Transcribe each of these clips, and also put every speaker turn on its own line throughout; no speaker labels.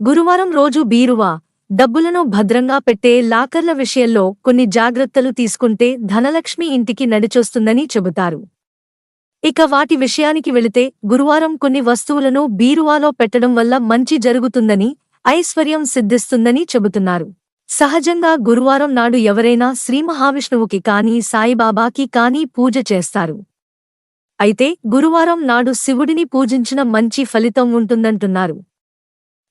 గురువారం రోజు బీరువా డబ్బులను భద్రంగా పెట్టే లాకర్ల విషయంలో కొన్ని జాగ్రత్తలు తీసుకుంటే ధనలక్ష్మి ఇంటికి నడిచొస్తుందని చెబుతారు. ఇక వాటి విషయానికి వెళితే గురువారం కొన్ని వస్తువులను బీరువాలో పెట్టడం వల్ల మంచి జరుగుతుందని ఐశ్వర్యం సిద్ధిస్తుందని చెబుతున్నారు. సహజంగా గురువారం నాడు ఎవరైనా శ్రీ మహావిష్ణువుకి కానీ సాయిబాబాకి కానీ పూజ చేస్తారు. అయితే గురువారం నాడు శివుడిని పూజించిన మంచి ఫలితం ఉంటుందంటున్నారు.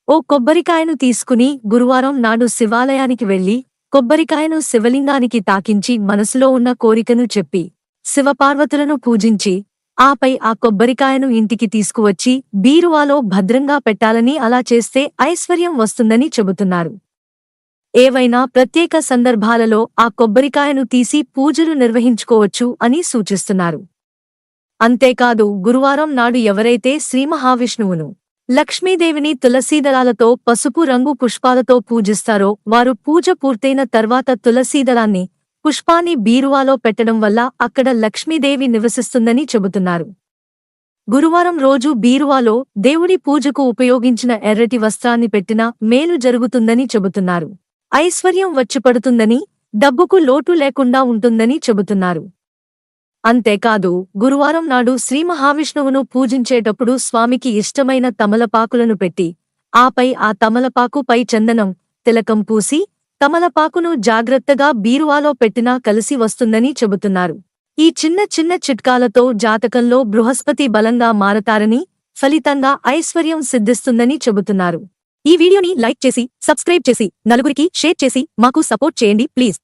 ఓ కొబ్బరికాయను తీసుకుని గురువారం నాడు శివాలయానికి వెళ్ళి కొబ్బరికాయను శివలింగానికి తాకించి మనసులో ఉన్న కోరికను చెప్పి శివపార్వతులను పూజించి ఆపై ఆ కొబ్బరికాయను ఇంటికి తీసుకువచ్చి బీరువాలో భద్రంగా పెట్టాలని అలా చేస్తే ఐశ్వర్యం వస్తుందని చెబుతున్నారు. ఏవైనా ప్రత్యేక సందర్భాలలో ఆ కొబ్బరికాయను తీసి పూజలు నిర్వహించుకోవచ్చు అని సూచిస్తున్నారు. అంతేకాదు గురువారం నాడు ఎవరైతే శ్రీ మహావిష్ణువును లక్ష్మీదేవిని తులసీదళాలతో పసుపు రంగు పుష్పాలతో పూజిస్తారో వారు పూజ పూర్తయిన తర్వాత తులసీదళాన్ని పుష్పాన్ని బీరువాలో పెట్టడం వల్ల అక్కడ లక్ష్మీదేవి నివసిస్తుందని చెబుతున్నారు. గురువారం రోజు బీరువాలో దేవుడి పూజకు ఉపయోగించిన ఎర్రటి వస్త్రాన్ని పెట్టినా మేలు జరుగుతుందని చెబుతున్నారు. ఐశ్వర్యం వచ్చిపడుతుందని డబ్బుకు లోటు లేకుండా ఉంటుందని చెబుతున్నారు. అంతేకాదు గురువారం నాడు శ్రీ మహావిష్ణువును పూజించేటప్పుడు స్వామికి ఇష్టమైన తమలపాకులను పెట్టి ఆపై ఆ తమలపాకు పై చందనం తిలకం పూసి తమలపాకును జాగ్రత్తగా బీరువాలో పెట్టినా కలిసి వస్తుందని చెబుతున్నారు. ఈ చిన్న చిన్న చిట్కాలతో జాతకంలో బృహస్పతి బలంగా మారతారని ఫలితంగా ఐశ్వర్యం సిద్ధిస్తుందని చెబుతున్నారు. ఈ వీడియోని లైక్ చేసి సబ్స్క్రైబ్ చేసి నలుగురికి షేర్ చేసి మాకు సపోర్ట్ చేయండి ప్లీజ్.